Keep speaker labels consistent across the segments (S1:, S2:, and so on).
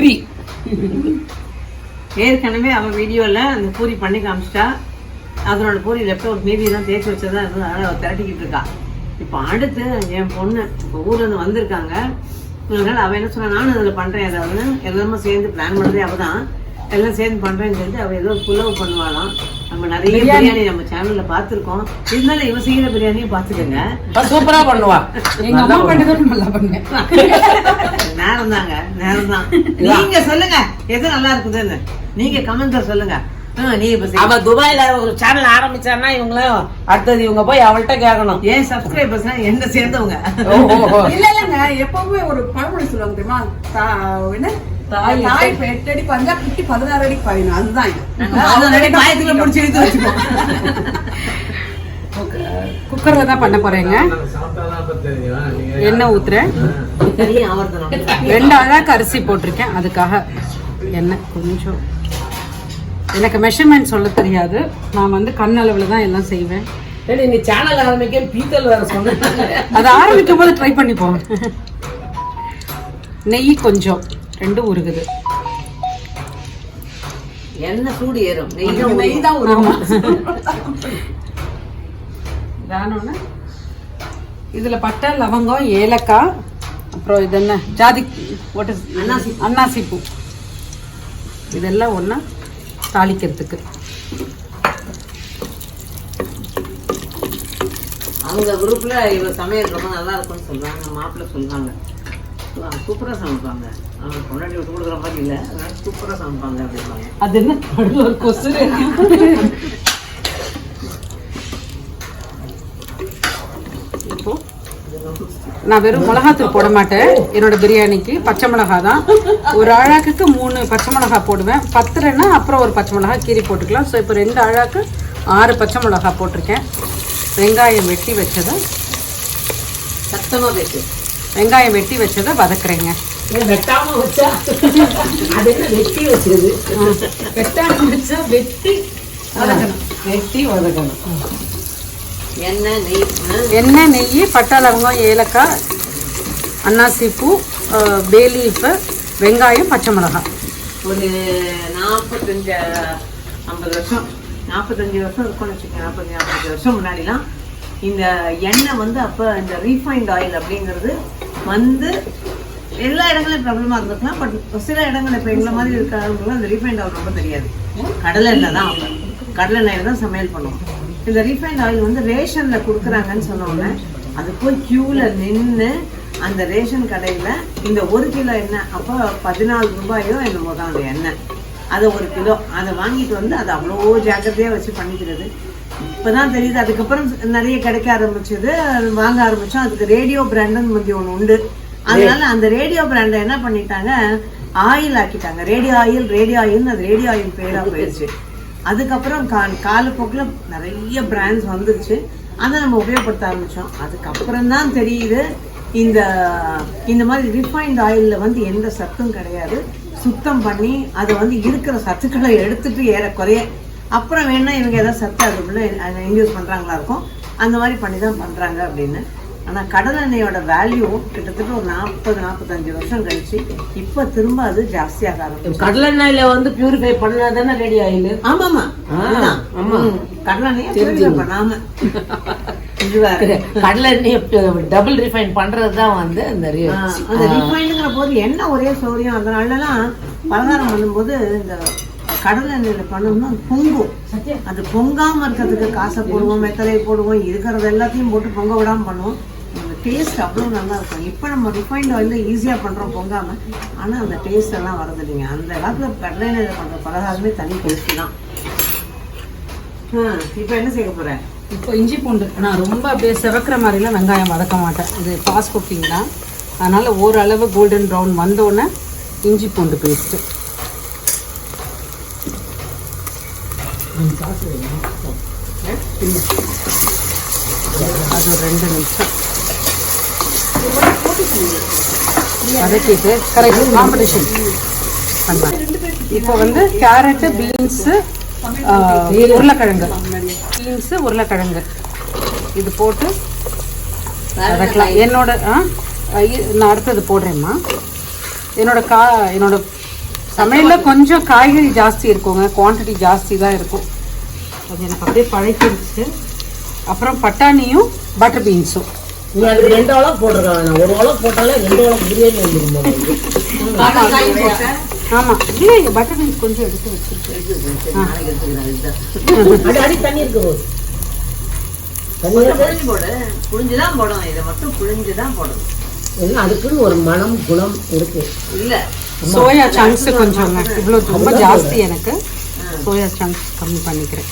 S1: பூரி.
S2: ஏற்கனவே அவ வீடியோல அந்த பூரி பண்ணி காமிச்சிட்டா. அதனோட பூரி லெஃப்ட் ஒரு மீதி தான் தேய்ச்சி வச்சதா இருந்தது அதனால அவ திரட்டிக்கிட்டு இருக்கா. இப்போ அடுத்து என் பொண்ணு இப்போ ஊர்ல இருந்து வந்திருக்காங்க. அதனால அவ என்ன சொன்னா நானும் அதில் பண்றேன் ஏதாவது. எல்லாமே சேர்ந்து பிளான் பண்ணதே அவ தான் எல்லாம் சேர்ந்து பண்றேன்னு சொல்லிட்டு அவ ஏதோ புலவு பண்ணுவாளாம். நம்ம நிறைய பிரியாணி. நம்ம சேனல்ல பார்த்துருக்கோம். இருந்தாலும் இவ செய்யற பிரியாணியும் பார்த்துக்கோங்க.
S1: சூப்பரா பண்ணுவா.
S3: எங்க அம்மா பண்ணதை நல்லா பண்ணேன்
S2: நேரம் தாங்க நேரம் தான் நீங்க சொல்லுங்க எது நல்லா இருக்குதுன்னு. நீங்க கமெண்ட்ல சொல்லுங்க. ஆ, நீ இப்ப செய்.
S1: அவ துபாயில ஒரு சேனல் ஆரம்பிச்சான்னா இவங்களும் அடுத்தது இவங்க போய் அவள்கிட்ட கேட்கணும்
S2: ஏன் சப்ஸ்கிரைபர்ஸ் என்ன சேர்ந்தவங்க.
S3: இல்ல இல்லங்க எப்பவுமே ஒரு பழமொழி சொல்லுவாங்க தெரியுமா? தா- என்ன?
S1: தாய்
S3: எட்டு அடி பஞ்சா குட்டி பதினாறு அடி பாயணும். அதுதான்
S2: பாயத்துல முடிச்சு எடுத்து வச்சுக்கோ
S3: குக்கர்ல தான் பண்ண போறேங்க. எண்ணெய் ஊத்துறேன்
S2: தெரியும் ஆவர்த்தனம்.
S3: ரெண்டு அழகு அரிசி போட்டிருக்கேன். அதுக்காக எண்ணெய் கொஞ்சம் எனக்கு மெஷர்மெண்ட் சொல்ல தெரியாது. நான் வந்து கண்ணளவுல தான் எல்லாம் செய்வேன்.
S1: நீ சேனல் ஆரம்பிக்க பீத்தல் வேற சொன்ன.
S3: அதை ஆரம்பிக்கும் போது ட்ரை பண்ணிப்போம் நெய் கொஞ்சம். ரெண்டும் உருகுது.
S2: என்ன சூடு ஏறும். நெய் தான்
S3: ஆமா. தானோன்னு இதுல பட்டை லவங்கம் ஏலக்காய் அப்புறம் இது என்ன? ஜாதி வாட் இஸ்
S2: அன்னாசி.
S3: அன்னாசி பூ. இதெல்லாம் ஒண்ணா தாளிக்கிறதுக்கு.
S2: அவங்க குரூப்ல இவ சமையல் ரொம்ப நல்லா இருக்கும்னு சொல்றாங்க. மாப்பிள்ளை சொல்றாங்க. சூப்பரா சமைப்பாங்க. அவங்க கொண்டாடி விட்டு கொடுக்குற மாதிரி இல்ல. அதனால சூப்பரா சமைப்பாங்க அப்படிம்பாங்க.
S3: அது என்ன? ஒரு கொசுரு நான் வெறும் மிளகாத்தூள் போட மாட்டேன். என்னோட பிரியாணிக்கு பச்சை மிளகாய் தான் ஒரு அழகுக்கு மூணு பச்சை மிளகாய் போடுவேன். பத்துலன்னா அப்புறம் ஒரு பச்சை மிளகாய் கீரி போட்டுக்கலாம். ஸோ இப்போ ரெண்டு அழகுக்கு ஆறு பச்சை மிளகாய் போட்டிருக்கேன். வெங்காயம் வெட்டி வச்சதை வெங்காயம் வெட்டி வச்சதை வதக்குறேங்க.
S1: வெட்டாம வச்சா? அது என்ன வெட்டி வச்சது?
S3: வெட்டாம வச்சா வெட்டி வதக்கணும்.
S1: வெட்டி வதக்கணும்.
S2: எண்ணெய் நெய்
S3: எண்ணெய் நெய் பட்டை லவங்கம் ஏலக்காய் அன்னாசி பூ பே லீஃபு வெங்காயம் பச்சை மிளகாய்.
S2: ஒரு நாற்பத்தஞ்சு ஐம்பது வருஷம் நாற்பத்தஞ்சு வருஷம் இருக்கும்னு வச்சுக்கோங்க. நாற்பத்தஞ்சு ஐம்பது வருஷம் முன்னாடிலாம் இந்த எண்ணெய் வந்து அப்போ இந்த ரீஃபைண்ட் ஆயில் அப்படிங்கிறது வந்து எல்லா இடங்களையும் பிரபலமாக இருந்திருக்கலாம். பட் சில இடங்கள் இப்போ எங்களை மாதிரி இருக்கிறவங்களும் அந்த ரீஃபைண்ட் ஆயில் ரொம்ப தெரியாது. கடலை எண்ணெய் தான் கடலை எண்ணெயில் தான் சமையல் பண்ணுவோம் இந்த ரீஃபைண்ட் ஆயில் வந்து ரேஷனில் கொடுக்குறாங்கன்னு சொன்ன அது போய் க்யூவில் நின்று அந்த ரேஷன் கடையில் இந்த ஒரு கிலோ எண்ணெய் அப்போ பதினாலு ரூபாயோ என்னமோ தான் அந்த எண்ணெய் அதை ஒரு கிலோ அதை வாங்கிட்டு வந்து அதை அவ்வளோ ஜாக்கிரதையாக வச்சு பண்ணிக்கிறது. இப்போதான் தெரியுது அதுக்கப்புறம் நிறைய கிடைக்க ஆரம்பிச்சது வாங்க ஆரம்பிச்சோம். அதுக்கு ரேடியோ பிராண்டுன்னு முந்தி ஒன்று உண்டு. அதனால அந்த ரேடியோ பிராண்டை என்ன பண்ணிட்டாங்க? ஆயில் ஆக்கிட்டாங்க. ரேடியோ ஆயில் ரேடியோ ஆயில்னு அது ரேடியோ ஆயில் பேராக போயிடுச்சு அதுக்கப்புறம் கா காலப்போக்கில் நிறைய பிராண்ட்ஸ் வந்துருச்சு. அதை நம்ம உபயோகப்படுத்த ஆரம்பித்தோம் அதுக்கப்புறம் தான் தெரியுது இந்த இந்த மாதிரி ரிஃபைண்ட் ஆயிலில் வந்து எந்த சத்தும் கிடையாது. சுத்தம் பண்ணி அதை வந்து இருக்கிற சத்துக்களை எடுத்துட்டு ஏறக்குறைய அப்புறம் வேணால் இவங்க ஏதாவது சத்து அதுக்குள்ளே இன்டியூஸ் பண்ணுறாங்களா இருக்கும். அந்த மாதிரி பண்ணி தான் பண்ணுறாங்க அப்படின்னு. ஆனால் கடலெண்ணெயோட வேல்யூ கிட்டத்தட்ட ஒரு நாற்பது நாற்பத்தஞ்சு வருஷம் கழிச்சு இப்போ திரும்ப அது ஜாஸ்தியாக ஆரம்பிச்சு
S1: கடலெண்ணெயில வந்து பியூரிஃபை பண்ணாதானே ரெடி ஆயில்
S2: ஆமாமா.
S1: ஆமா.
S2: ம். கடலெண்ணெயை purify பண்ணாம.
S1: கடலெண்ணெய் டபுள் ரிஃபைன் பண்றது தான் வந்து அந்த
S2: அந்த ரிஃபைண்டுங்கிற போது என்ன ஒரே சௌரியம் அதனாலலாம் பலகாரம் பண்ணும்போது இந்த கடலை எண்ணெயில பண்ணோம்னா அது பொங்கும். அது பொங்காம இருக்கிறதுக்கு காசை போடுவோம் வெத்தலை போடுவோம் இருக்கிறது எல்லாத்தையும் போட்டு பொங்க விடாம பண்ணுவோம். அந்த டேஸ்ட் அவ்வளோ நல்லா இருக்கும். இப்போ நம்ம ரிஃபைண்ட் ஆயிலில் ஈஸியாக பண்ணுறோம் பொங்காம. ஆனால் அந்த டேஸ்ட் எல்லாம் வரது இல்லைங்க. அந்த காலத்தில் கடலை எண்ணெயில் பண்ணுற பலகாரமே தனி டேஸ்ட் தான். இப்போ என்ன செய்ய போகிறேன்
S3: இப்போ இஞ்சி பூண்டு. நான் ரொம்ப அப்படியே செவக்கிற மாதிரிலாம் வெங்காயம் வதக்க மாட்டேன். இது ஃபாஸ்ட் குக்கிங் தான். அதனால் ஓரளவு கோல்டன் ப்ரௌன் வந்தோடனே இஞ்சி பூண்டு பேஸ்ட்டு அது ரெண்டு நிமிஷம் வதக்கிட்டு கரெக்ட் காம்படிஷன் பண்ணலாம் இப்போ வந்து கேரட்டு பீன்ஸு உருளைக்கிழங்கு. பீன்ஸு உருளைக்கிழங்கு. இது போட்டு வதக்கலாம். என்னோட ஆ நான் அடுத்தது போடுறேம்மா. என்னோட கா என்னோட சமையல்ல கொஞ்சம் காய்கறி ஜாஸ்தி இருக்குங்க. குவாண்டிட்டி ஜாஸ்தி தான் இருக்கும். அது எனக்கு அப்படியே பழக்கிடுச்சு அப்புறம் பட்டாணியும் பட்டர் பீன்ஸும்
S1: நீ அதுக்கு ரெண்டு அளவு போட்டிருக்க வேணாம் ஒரு அளவு போட்டாலே ரெண்டு அளவு பிரியாணி
S3: இல்லை இங்க பட்டர் பீன்ஸ் கொஞ்சம் எடுத்து வச்சிருக்கேன்.
S1: அடி அடி தண்ணி இருக்கு போது.
S2: புழிஞ்சு போடணும். இதை மட்டும் புழிஞ்சுதான் போடணும்.
S1: என்ன அதுக்குன்னு ஒரு மனம் குணம் இருக்கு.
S2: இல்ல.
S3: சோயா சங்க்ஸ் கொஞ்சம் இவ்வளோ ரொம்ப ஜாஸ்தி எனக்கு. சோயா சங்க்ஸ் கம்மி பண்ணிக்கிறேன்.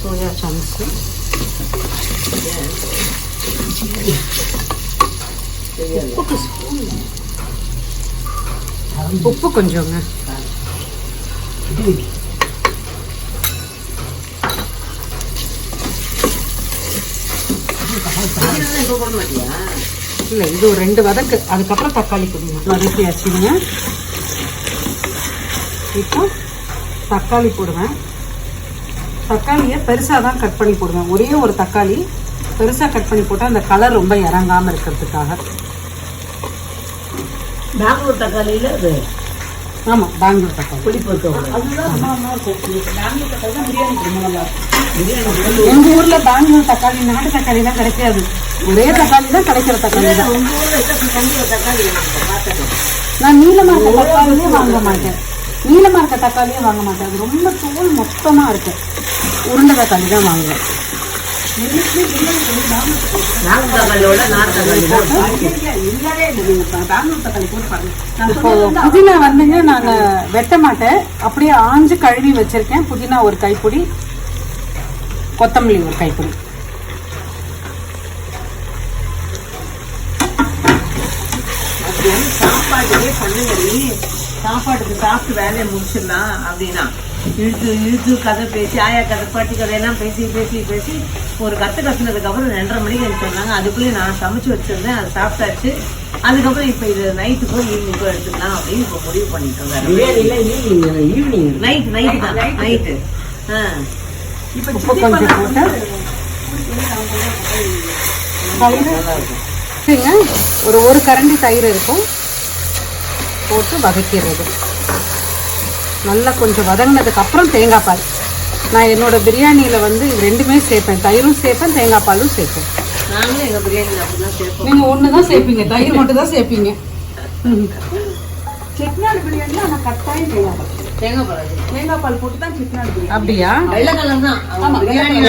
S3: சோயா சங்க்ஸ் உப்பு கொஞ்சங்க.
S2: இப்ப போட மாட்டியா
S3: இல்லை இது ஒரு ரெண்டு வதக்கு. அதுக்கப்புறம் தக்காளி போடுங்க வதக்கி வச்சுடுங்க. இப்போ தக்காளி போடுவேன். தக்காளியை பெருசாக தான் கட் பண்ணி போடுவேன். ஒரே ஒரு தக்காளி பெருசாக கட் பண்ணி போட்டால் அந்த கலர் ரொம்ப இறங்காமல் இருக்கிறதுக்காக.
S1: பெங்களூர் தக்காளியில அது?
S3: ஆமாம் பெங்களூர் தக்காளி.
S1: புளிப்பு இருக்கும்.
S3: எங்க ஊர்ல பெங்களூர் தக்காளி நாட்டு தக்காளி தான் கிடைக்காது. ஒரே தக்காளி தான் கிடைக்கிற தக்காளி தான். நான் நீளமா இருக்க தக்காளியே வாங்க மாட்டேன். நீளமா இருக்க தக்காளியே வாங்க மாட்டேன். அது ரொம்ப தோல் மொத்தமா இருக்கு. உருண்டை தக்காளி தான் வாங்குவேன். புதினா வந்துங்க நான் வெட்ட மாட்டேன். அப்படியே ஆஞ்சு கழுவி வச்சிருக்கேன். புதினா ஒரு கைப்பிடி கொத்தமல்லி ஒரு கைப்பிடி.
S2: மத்தியானம் சாப்பாட்டுக்கே பண்ணுங்கடி சாப்பாட்டுக்கு சாப்பிட்டு வேலையை முடிச்சிடலாம் அப்படின்னா. இழுத்து இழுத்து கதை பேசி ஆயா கதை பாட்டி கதையெல்லாம் பேசி பேசி பேசி ஒரு கற்று கத்துனதுக்கு அப்புறம் ரெண்டரை மணிக்கு எனக்கு சொன்னாங்க. அதுக்குள்ளேயே நான் சமைச்சு வச்சிருந்தேன். அதை சாப்பிட்டாச்சு. அதுக்கப்புறம் இப்போ இது நைட்டுக்கோ ஈவினிங்கோ எடுத்துக்கலாம் அப்படின்னு இப்போ முடிவு பண்ணிட்டு
S1: பிரியாணில ஈவினிங் ஈவினிங்
S2: நைட் நைட் தான் நைட்டு ஆ.
S3: உப்பு கொஞ்சம் போட்டு? தயிர் சரிங்க ஒரு ஒரு கரண்டி தயிர் இருக்கும். போட்டு வதக்கிடுறது நல்லா கொஞ்சம் வதங்கினதுக்கு அப்புறம் தேங்காய் பால். நான் என்னோட பிரியாணியில் வந்து இது ரெண்டுமே சேர்ப்பேன். தயிரும் சேர்ப்பேன் தேங்காய் பாலும் சேர்ப்பேன்.
S2: நாங்களும் எங்கள் பிரியாணியில் சேர்ப்போம்.
S3: நீங்கள் ஒன்று தான் சேர்ப்பீங்க. தயிர் மட்டும் தான் சேர்ப்பீங்க.
S4: செட்டிநாடு பிரியாணில ஆனா கட்டாயம் தேங்காய் பால்.
S2: தேங்காய் பால்
S4: தேங்காய் பால் போட்டு தான் செட்டிநாடு பிரியாணி
S3: அப்படியா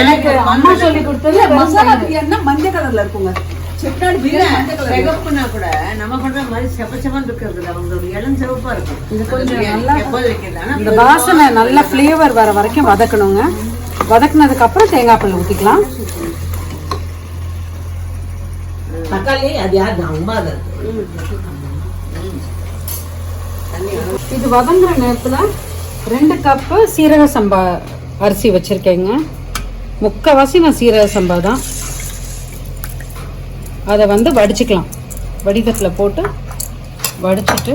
S3: எனக்கு அம்மா சொல்லி கொடுத்தது
S4: மசாலா. பிரியாணினா மஞ்சள் கலர்ல இருக்குங்க. செட்டிநாடு
S2: இல்ல
S4: பிரியாணி மஞ்சள் கலர்
S2: சிகப்புனா கூட நம்ம பண்ற மாதிரி செப்ப செப்பன் இருக்கிறது இல்ல. அவங்களோட இளம் சிவப்பா இருக்கும்.
S3: இது கொஞ்சம்
S2: அந்த
S3: நல்லா
S2: எப்போது வைக்கிறது. ஆனா
S3: இந்த வாசனை நல்ல ஃப்ளேவர் வர வரைக்கும் வதக்கணுங்க. வதக்குனதுக்கு அப்புறம் தேங்காய் பால் ஊற்றிக்கலாம்
S1: தக்காளி அது யார்? அம்மா அது
S3: இது வதங்குற நேரத்துல ரெண்டு கப்பு சீரக சம்பா அரிசி வச்சிருக்கேங்க. முக்கால்வாசி நான் சீரக சம்பா தான். அதை வந்து வடிச்சுக்கலாம். வடிகத்தில் போட்டு வடிச்சிட்டு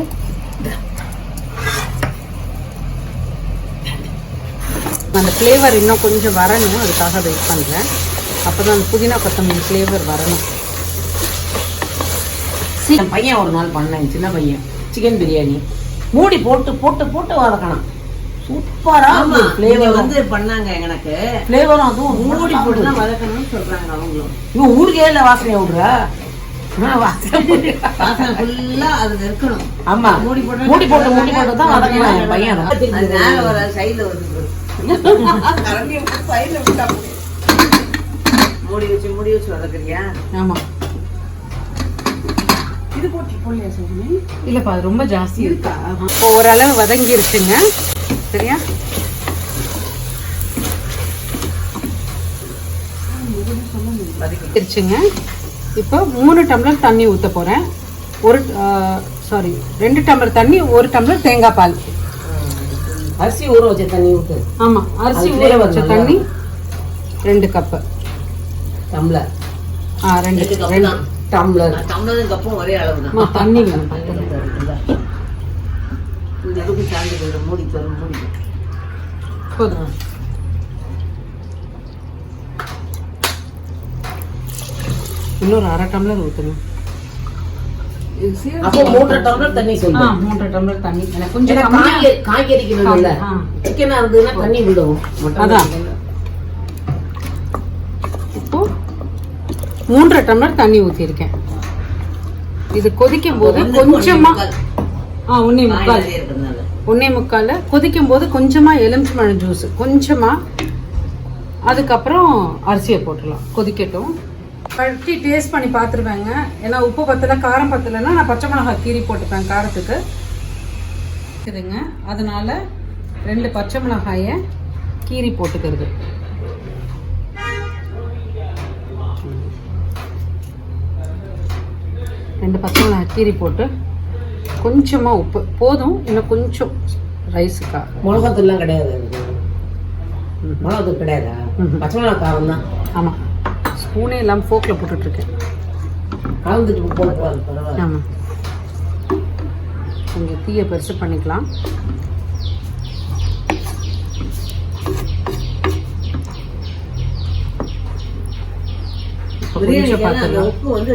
S3: அந்த ஃப்ளேவர் இன்னும் கொஞ்சம் வரணும். அதுக்காக வெயிட் பண்ணுறேன் அப்போ தான் அந்த புதினா கொத்தமல்லி ஃப்ளேவர் வரணும்.
S1: பையன் ஒரு நாள் பண்ணேன். சின்ன பையன். சிக்கன் பிரியாணி. மூடி போட்டு போட்டு போட்டு வளர்க்கணும் சூப்பரா
S2: ஆமா.
S1: ஃப்ளேவர்
S2: வந்து பண்ணாங்க எனக்கு.
S1: ஃப்ளேவரும் அதுவும்
S2: மூடி போட்டு தான் வதக்கணும்னு சொல்றாங்க அவங்களும்.
S1: இவன் ஊருக்கே இல்ல வாசனை விடுற. ஆமா.
S2: மூடி போட்டு
S1: மூடி போட்டு மூடி போட்டு தான் வதக்கணும் என் பையன்.
S2: அது மேல வர சைடுல
S4: விட்டா
S2: மூடி வச்சு மூடி வச்சு வதக்குறியா?
S3: ஆமாம்
S4: இது போட்டு போடலையா சொல்லுங்க
S3: இல்லைப்பா அது ரொம்ப ஜாஸ்தி இருக்கா? இப்போ ஓரளவு வதங்கிருச்சுங்க. சரியா? வதக்கிருச்சுங்க இப்போ மூணு டம்ளர் தண்ணி ஊற்ற போகிறேன் ஒரு சாரி ரெண்டு டம்ளர் தண்ணி ஒரு டம்ளர் தேங்காய் பால்.
S1: அரிசி ஊற வச்ச தண்ணி ஊத்து.
S3: ஆமாம் அரிசி ஊற வச்ச தண்ணி ரெண்டு கப்பு
S1: டம்ளர்.
S3: ஆ ரெண்டு.
S1: டம்ளர்
S2: டம்ளரும் கப்பும் ஒரே அளவு தான்
S3: தண்ணி
S2: சார்ந்து போயிடும் மூடி தரும் மூடி
S3: போதும்? இன்னொரு அரை டம்ளர்
S1: மூன்றரை டம்ளர் தண்ணி
S3: ஆ
S1: சொல்லு
S3: மூன்றரை டம்ளர் தண்ணி. கொஞ்சம்
S1: ஏன்னா
S3: கம்மியா
S1: காய்கறி காய்கறிக்கு வேணும்ல
S3: ஆ.
S1: சிக்கனா இருந்ததுன்னா தண்ணி விடும். மட்டன்
S3: அதான். இப்போ மூன்றரை டம்ளர் தண்ணி ஊற்றிருக்கேன் இது கொதிக்கும் போது கொஞ்சமா ஆ ஒன்னே முக்கால். ஒன்னே முக்கால் கொதிக்கும் போது கொஞ்சமா எலுமிச்சம்பழம் ஜூஸ் கொஞ்சமாக அதுக்கப்புறம் அரிசியை போட்டுடலாம். கொதிக்கட்டும். கட்டி டேஸ்ட் பண்ணி பார்த்துருவேங்க. ஏன்னா உப்பு பத்தலை காரம் பத்தலைன்னா நான் பச்சை மிளகாய் கீரி போட்டுப்பேன் காரத்துக்கு. இருக்குதுங்க. அதனால் ரெண்டு பச்சை மிளகாயை கீரி போட்டுக்கிறது. ரெண்டு பச்சை மிளகாய் கீரி போட்டு கொஞ்சமாக உப்பு. போதும் இன்னும் கொஞ்சம் ரைஸுக்கா
S1: மிளகாத்தூள்லாம் கிடையாது. மிளகாத்தூள் கிடையாதா. பச்சை மிளகா காரம் தான்
S3: ஆமாம் ஸ்பூனே இல்லாமல் ஃபோக்கில் போட்டுட்ருக்கேன்.
S1: கலந்துட்டு போட்டு
S3: ஆமாம் கொஞ்சம் தீயை பெருசு பண்ணிக்கலாம்.
S2: உப்பு வந்து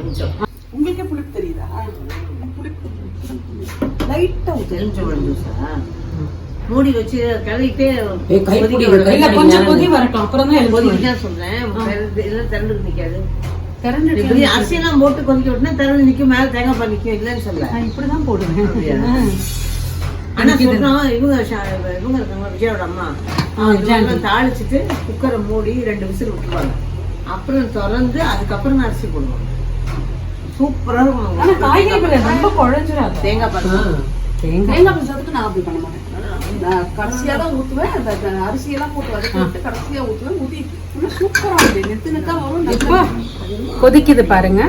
S2: கொஞ்சம்.
S4: உங்களுக்கே புளிப்பு தெரியுதா? புளிப்பு லைட்டா ஊத்து
S2: தெரிஞ்சவன் ஜூஸா? மூடி வச்சு.
S3: இல்லை கொஞ்சம் கொதி வரட்டும். அப்புறம் தான்
S2: சொல்றேன். எல்லாம் திறந்து நிக்காது.
S3: திறந்து
S2: இப்படி அரிசியெல்லாம் போட்டு கொதிக்க விட்டுனா திறந்து நிக்கும் மேல தேங்காய் பால் இல்லைன்னு சொல்ல.
S3: நான் இப்படி தான் போடுவேன்?
S2: ஆனா இவங்க இவங்க இருக்காங்க விஜயோட அம்மா. தாளிச்சிட்டு குக்கரை மூடி ரெண்டு விசில் விட்டுருவாங்க. அப்புறம் திறந்து அதுக்கப்புறம் அரிசி போடுவாங்க சூப்பரா இருக்கும்.
S3: ஆனால்
S2: அவங்க.
S3: காய்கறிகள் ரொம்ப குழஞ்சிடாது
S2: தேங்காய் பால்
S3: தேங்காய்
S4: தேங்காய் பழத்துக்கு நான் அப்படி பண்ண மாட்டேன். நான் கடைசியா தான் ஊத்துவேன். அந்த அந்த அரிசியெல்லாம் போட்டு வதக்கி விட்டு கடைசியா ஊத்துவேன். ஊத்தி சூப்பரா வந்து நெத்து நெத்தா வரும். நல்லா
S3: கொதிக்குது பாருங்க.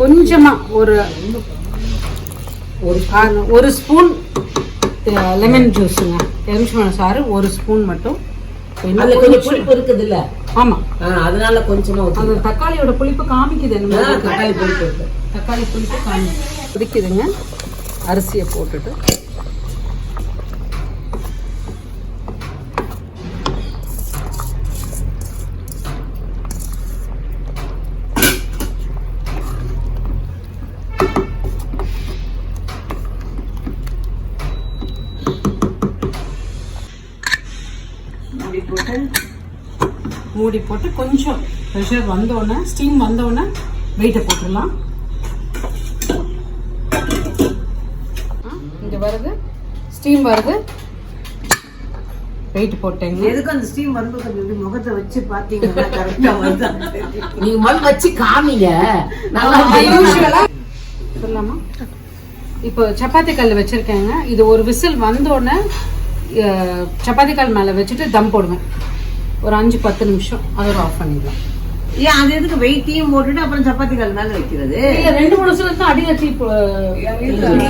S3: கொஞ்சமா ஒரு ஒரு ஸ்பூன் லெமன் ஜூஸுங்க எலுமிச்சம்பழம் சாறு ஒரு ஸ்பூன் மட்டும்.
S1: அதுல கொஞ்சம் புளிப்பு இருக்குது இல்ல
S3: ஆமா.
S1: அதனால கொஞ்சமா ஊத்தி
S3: தக்காளியோட புளிப்பு காமிக்குது என்னமோ.
S1: ஆ, தக்காளி புளிப்பு
S3: தக்காளி புளிப்பு காமி கொதிக்குதுங்க அரிசியை போட்டுட்டு.
S2: மூடி போட்டு
S3: கொஞ்சம் ப்ரெஷர் வந்தோடனே ஸ்டீம் வந்தோடனே வெயிட்டை போட்டுடலாம். இங்கே வருது. ஸ்டீம் வருது. வெயிட் போட்டேங்க.
S2: எதுக்கு அந்த ஸ்டீம் வரும்போது கொஞ்சம் இப்படி முகத்தை வச்சு பாத்தீங்கன்னா கரெக்டா வருதான்
S1: நீங்க முதல்ல வச்சு காமிங்க. நல்லா
S3: சொல்லலாமா? இப்போ சப்பாத்தி கல் வச்சிருக்கேங்க. இது ஒரு விசில் வந்தோடனே சப்பாத்தி கல் மேலே வச்சுட்டு தம் போடுவேன். ஒரு அஞ்சு பத்து நிமிஷம் அதோட ஆஃப் பண்ணிடலாம்.
S2: ஏன் அது எதுக்கு வெயிட்டையும் போட்டுட்டு அப்புறம் சப்பாத்தி கல் மேல வைக்கிறது?
S3: இல்ல ரெண்டு மூணு விசில் தான் அடி வச்சு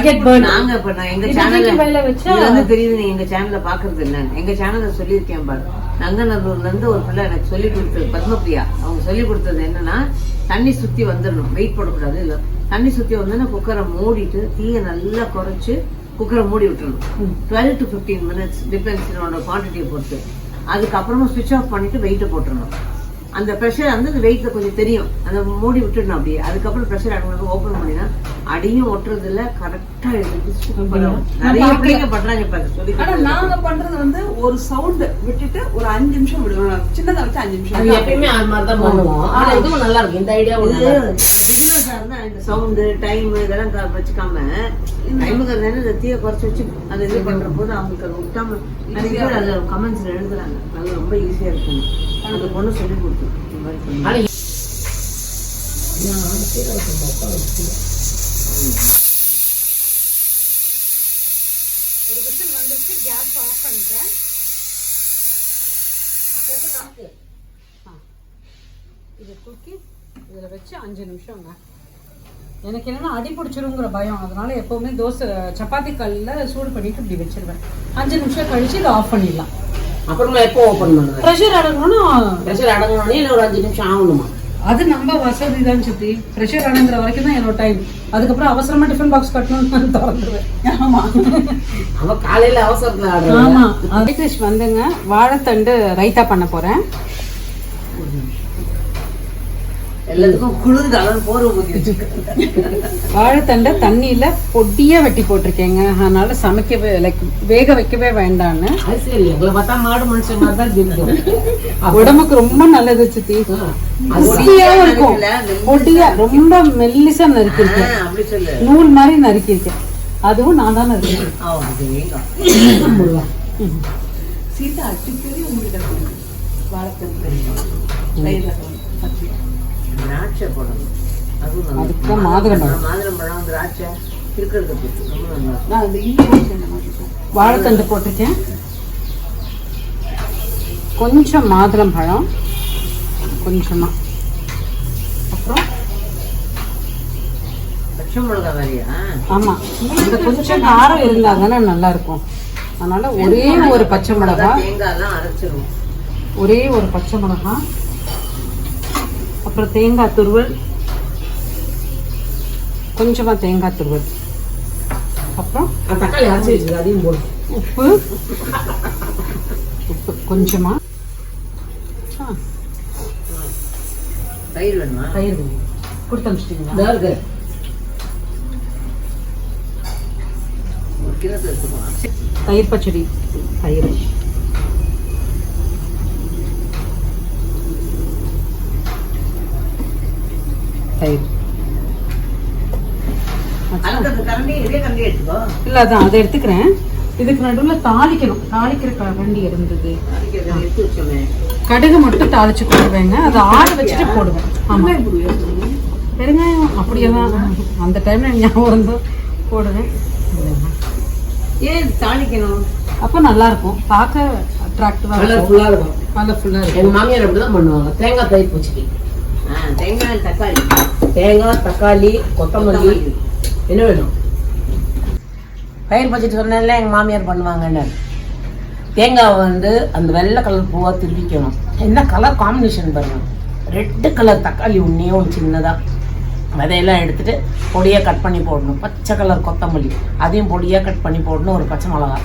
S3: கெட் பர்ன்
S2: நாங்க இப்ப நான் எங்க சேனல்ல இது வந்து தெரியுது நீ எங்க சேனல்ல பாக்குறது இல்ல எங்க சேனல்ல சொல்லியிருக்கேன் பாரு. நங்கநல்லூர்ல இருந்து ஒரு பிள்ளை எனக்கு சொல்லி கொடுத்தது பத்மபிரியா. அவங்க சொல்லி கொடுத்தது என்னன்னா தண்ணி சுத்தி வந்துடணும். வெயிட் போடக்கூடாது இல்ல. தண்ணி சுத்தி வந்தோன்னா குக்கரை மூடிட்டு தீயை நல்லா குறைச்சு குக்கரை மூடி விட்டுறணும் twelve to fifteen minutes depends என்னோட குவான்டிட்டியை பொறுத்து. அதுக்கப்புறமா சுவிட்ச் ஆஃப் பண்ணிட்டு வெயிட்டை போட்டுருணும் அந்த ப்ரெஷர் வந்து அந்த வெயிட்ல கொஞ்சம் தெரியும். அந்த மூடி விட்டுடணும் அப்படியே. அதுக்கப்புறம் ப்ரெஷர் அடங்கு ஓபன் பண்ணினா அடியும் ஒட்டுறது இல்ல கரெக்டா. நிறைய பிள்ளைங்க பண்றாங்க இப்ப அதை சொல்லி
S4: ஆனா நாங்க பண்றது வந்து ஒரு சவுண்ட் விட்டுட்டு ஒரு அஞ்சு நிமிஷம் விடுவோம். சின்னதா வச்சு அஞ்சு
S1: அது
S4: நிமிஷம்
S1: எப்பயுமே அது மாதிரி தான் பண்ணுவோம். ஆனா இதுவும் நல்லா இருக்கு இந்த ஐடியா
S2: பிகினர்ஸா இருந்தா இந்த சவுண்டு டைம் இதெல்லாம் வச்சுக்காம டைமுக்கு இந்த தீயை குறைச்சு வச்சு அதை இது பண்ற போது அவங்களுக்கு அது விட்டாம நிறைய பேர் அதுல கமெண்ட்ஸ்ல எழுதுறாங்க. அது ரொம்ப ஈஸியா இருக்கும். அந்த பொண்ணு சொல்லி கொடுத்து.
S3: ஒரு விசில் வந்துருச்சு கேஸ் ஆஃப் பண்ணிட்டேன். ஆ. இதை தூக்கி இதில் வச்சு அஞ்சு நிமிஷங்க. எனக்கு என்னன்னா அடி பிடிச்சிருங்கிற பயம். அதனால எப்பவுமே தோசை சப்பாத்தி கல்லில் சூடு பண்ணிட்டு இப்படி வச்சிருவேன். அஞ்சு நிமிஷம் கழிச்சு இதை ஆஃப் பண்ணிடலாம்.
S1: அப்புறமா எப்போ ஓபன் பண்ணுவேன்
S3: ப்ரெஷர் அடங்கணும்னா
S1: ப்ரெஷர் அடங்கணும்னே இல்லை ஒரு அஞ்சு நிமிஷம் ஆகணுமா?
S3: அது நம்ம வசதி தான் சுத்தி ப்ரெஷர் அடங்குற வரைக்கும் தான் என்னோட டைம் அதுக்கப்புறம் அவசரமா டிஃபன் பாக்ஸ் கட்டணும்னு நான் திறந்துருவேன்.
S4: ஆமா.
S1: அவ காலையில அவசரத்துல
S3: ஆமா. டிஷ் வந்துங்க வாழைத்தண்டு ரைத்தா பண்ண போறேன்.
S2: எல்லாத்துக்கும் குளிர் காலம் போர்வை ஊத்தி வச்சிருக்கேன்.
S3: வாழைத்தண்டை தண்ணியில பொடியா வெட்டி போட்டிருக்கேங்க. அதனால சமைக்கவே லைக் வேக வைக்கவே வேண்டான்னு.
S1: சரி எங்களை பார்த்தா மாடு மனுஷன் மாதிரி தான் தெரியும்
S3: உடம்புக்கு ரொம்ப நல்லது சித்தி. ருசியாவும் இருக்கும். பொடியா ரொம்ப மெல்லிசா நறுக்கிருக்கேன் நூல் மாதிரி நறுக்கிருக்கேன் அதுவும் நான் தான்
S2: வேகம்.
S4: சீதா அடிக்கடி உங்களுக்கு வாழைத்தண்டு.
S2: திராட்சை போடணும்.
S3: அதுக்கு. மாதுளம்பழம்.
S2: மாதுளம்பழம் திராட்சை இருக்கிறத ரொம்ப நல்லா.
S4: நான் அந்த தான்.
S3: வாழைத்தண்டு போட்டிருக்கேன். கொஞ்சம் மாதுளம் பழம் கொஞ்சமா. அப்புறம்
S2: பச்சை மிளகா வேறையா?
S3: ஆமா. இந்த கொஞ்சம் காரம் இருந்தா தானே நல்லா இருக்கும். அதனால ஒரே ஒரு பச்சை மிளகாய்.
S2: தேங்காய் எல்லாம் அரைச்சிரும்
S3: ஒரே ஒரு பச்சை மிளகாய். அப்புறம் தேங்காய் துருவல். கொஞ்சமா தேங்காய் துருவல். அப்புறம்
S1: தக்காளி அரைச்சி அதையும் போடு.
S3: உப்பு. உப்பு கொஞ்சமா. ஆ,
S2: தயிர் வேணுமா?
S3: தயிர் கொடுத்து அனுப்பிச்சிட்டிங்களா? தயிர் பச்சடி. தயிர்
S2: அதுக்கு அந்த கரண்டி இதே கரண்டி எடுத்துக்கோ
S3: இல்ல அதான் அதை எடுத்துக்கிறேன். இதுக்கு நடுவுல தாளிக்கணும். தாளிக்கிற கரண்டி இருந்தது. கடுகு மட்டும் தாளிச்சு போடுவேங்க அதை ஆற வச்சுட்டு போடுவேன். ஆமா.
S4: வெங்காயம் போடுவியா சொல்லுங்க?
S3: பெருங்காயம் அப்படியே தான் அந்த டைம்ல ஞாபகம் இருந்தோ போடுவேன்.
S2: ஏன் தாளிக்கணும்?
S3: அப்போ நல்லா இருக்கும் பார்க்க அட்ராக்டிவா இருக்கும்.
S1: கலர்ஃபுல்லா இருக்கும்.
S3: கலர்ஃபுல்லா இருக்கும்.
S1: எங்க மாமியார் அப்படிதான் பண்ணுவாங்க. தேங்காய் தயிர் பூச்சிக்கு.
S2: ஆ, தேங்காய் தக்காளி.
S1: தேங்காய் தக்காளி கொத்தமல்லி. என்ன வேணும்? பயிர் பச்சிட்டு சொன்னேன்ல எங்கள் மாமியார் பண்ணுவாங்கன்னு. தேங்காய் வந்து அந்த வெள்ளை கலர் பூவாக திருப்பிக்கணும். என்ன கலர் காம்பினேஷன் பண்ணணும் ரெட்டு கலர் தக்காளி உண்ணியும் சின்னதாக விதையெல்லாம் எடுத்துகிட்டு பொடியாக கட் பண்ணி போடணும். பச்சை கலர் கொத்தமல்லி. அதையும் பொடியாக கட் பண்ணி போடணும். ஒரு பச்சை மிளகா.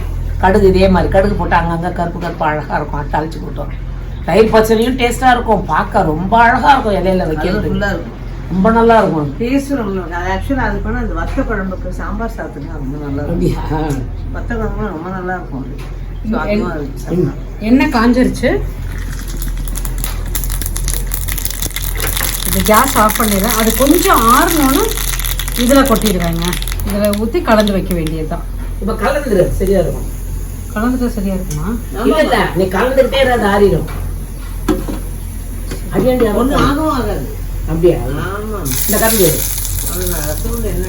S1: கடுகு இதே மாதிரி. கடுகு போட்டு அங்கங்கே கருப்பு கருப்பு அழகாக இருக்கும். அட்டாளிச்சு போட்டோம் தயிர் பச்சடியும் டேஸ்ட்டாக இருக்கும். பார்க்க ரொம்ப அழகாக இருக்கும். இலையில வைக்கிறது
S2: இருக்கும்.
S1: ரொம்ப நல்லா இருக்கும்
S2: டேஸ்ட் ரொம்ப நல்லா இருக்கும். அது ஆக்சுவலாக அது பண்ண அந்த வத்த குழம்புக்கு சாம்பார் சாப்பிட்டுனா ரொம்ப நல்லா இருக்கும். வத்த குழம்பு ரொம்ப நல்லா இருக்கும் அது. அது.
S3: எண்ணெய் காஞ்சிருச்சு? இது கேஸ் ஆஃப் பண்ணிடுறேன். அது கொஞ்சம் ஆறணும்னு இதில் கொட்டிடுவேங்க இதில் ஊற்றி கலந்து வைக்க வேண்டியதுதான்.
S1: இப்ப கலந்துரு சரியா இருக்கும்.
S3: கலந்துட்டு சரியா இருக்குமா?
S1: இல்ல இல்ல நீ கலந்துக்கிட்டே அது ஆறிடும்.
S2: ஒண்ணும்
S1: அவ்வளவு
S2: ஆகவும் ஆகாது.
S1: அப்படியா இந்த எடு.
S2: என்ன.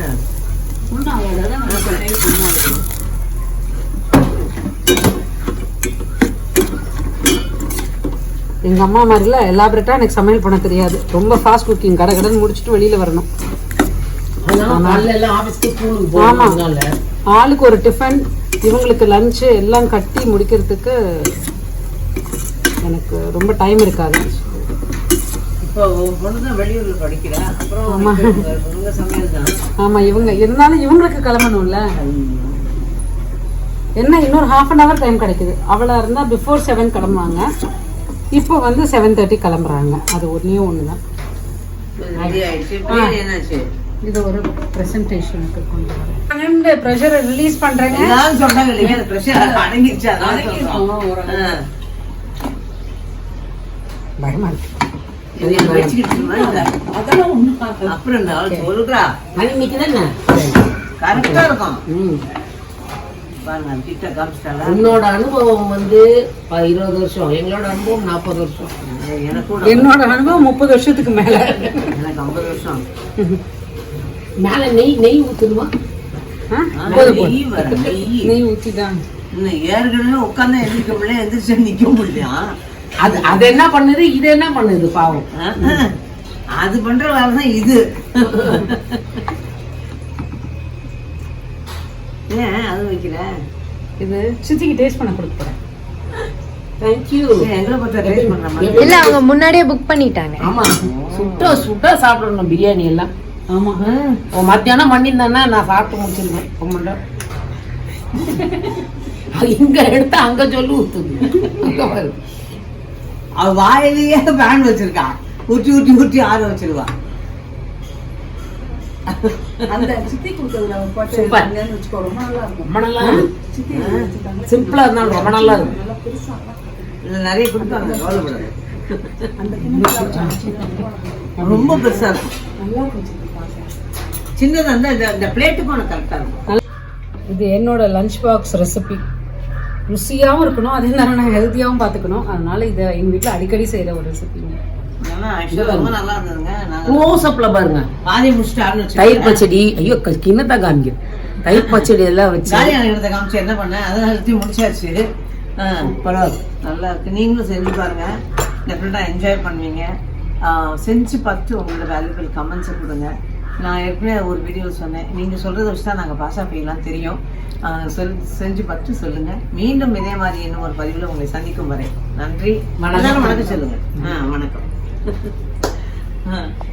S3: எங்கள் அம்மா மாதிரிலாம் எலாபரேட்டாக எனக்கு சமையல் பண்ண தெரியாது. ரொம்ப ஃபாஸ்ட் குக்கிங் கடை கடன் முடிச்சுட்டு வெளியில் வரணும். ஆளுக்கு ஒரு டிஃபன் இவங்களுக்கு லஞ்சு எல்லாம் கட்டி முடிக்கிறதுக்கு எனக்கு ரொம்ப டைம் இருக்காது
S2: இப்போ உன் பொண்ணு தான் வெளியூர்ல படிக்கிறா அப்புறம்
S3: ஆமா. இவங்க இருந்தாலும் இவங்களுக்கு கிளம்பணும்ல? என்ன இன்னொரு ஹாஃப் அன் ஹவர் டைம் கிடைக்குது. அவளாக இருந்தால் பிஃபோர் செவன் கிளம்புவாங்க. இப்போ வந்து செவன் தேர்ட்டி கிளம்புறாங்க. அது ஒன்றே ஒன்று தான் இது ஒரு ப்ரெசன்டேஷனுக்கு கொண்டு வரேன். ப்ரெஷரை ரிலீஸ் பண்ணுறேங்க. பயமா இருக்கு.
S4: அதெல்லாம் ஒண்ணும்.
S2: அப்புறம் இந்த ஆள் சொல்றா. கரெக்டா இருக்கும்.
S1: உன்னோட அனுபவம் வந்து ப- இருபது வருஷம். எங்களோட அனுபவம் நாற்பது வருஷம்.
S3: என்னோட அனுபவம் முப்பது வருஷத்துக்கு மேல.
S2: எனக்கு ஐம்பது வருஷம்.
S1: மேல நெய் நெய்
S3: போதும்.
S2: நெய் வர நெய்.
S3: நெய் ஊற்றி தான்
S2: இன்னும் ஏற்கனவே உட்காந்தா எந்திரிக்க முடியல. எந்திரிச்சு நிக்க முடியல
S1: அது அது என்ன பண்ணுது? இது என்ன பண்ணுது? பாவம்.
S2: அது பண்ற வேலை தான் இது. ஏன் அது வைக்கல?
S3: இது சித்திக்கு டேஸ்ட் பண்ண கொடுக்க போறேன்.
S5: இல்ல அவங்க முன்னாடியே புக் பண்ணிட்டாங்க.
S1: ஆமா. சுட்ட சுட்ட சாப்பிடணும் பிரியாணி எல்லாம்.
S3: ஆமா.
S1: மத்தியானம் பண்ணியிருந்தானா நான் சாப்பிட்டு முடிச்சிருக்கேன் ரொம்ப இங்க எடுத்தா அங்க சொல்லி. ஊத்துது அங்க பாரு.
S2: அவ வாயிலேயே பேன் வச்சிருக்கா. ஊற்றி ஊற்றி ஊற்றி ஆற வச்சிருவா.
S1: சிம்பிளா இருந்தாலும் ரொம்ப நல்லா இருக்கும்.
S2: நிறைய கொடுத்தாங்க கவலைப்படாது. ரொம்ப பெருசா இருக்கும். சின்னதா இருந்தா இந்த பிளேட்டுக்கும் உனக்கு கரெக்டா இருக்கும்.
S3: இது என்னோட லஞ்ச் பாக்ஸ் ரெசிபி ருசியாகவும் இருக்கணும் அதே நேரம் நான் ஹெல்த்தியாகவும் பார்த்துக்கணும். அதனால இதை எங்கள் வீட்டில் அடிக்கடி செய்கிற ஒரு ரெசிபிங்க
S1: பாருங்க. தயிர் பச்சடி ஐயோ கிண்ணத்தை காமிக்கும் தயிர் பச்சடி எல்லாம் வச்சு.
S2: காமிச்சு என்ன பண்ணேன்? அதை நிறுத்தி முடிச்சாச்சு.
S1: பரவாயில்ல.
S2: நல்லா இருக்கு. நீங்களும் செஞ்சு பாருங்க. டெஃபினட்டா என்ஜாய் பண்ணுவீங்க. செஞ்சு பார்த்து உங்களோட வேல்யூபிள் கமெண்ட்ஸை கொடுங்க. நான் ஏற்கனவே ஒரு வீடியோ சொன்னேன். நீங்க சொல்றதை வச்சு தான் நாங்க பாஸ் ஆஃப் தெரியும். சொல் செஞ்சு பார்த்து சொல்லுங்க. மீண்டும் இதே மாதிரி இன்னும் ஒரு பதிவில் உங்களை சந்திக்கும் வரை. நன்றி.
S1: வணக்கம்.
S2: வணக்கம் சொல்லுங்க. ஆ வணக்கம். ஆ.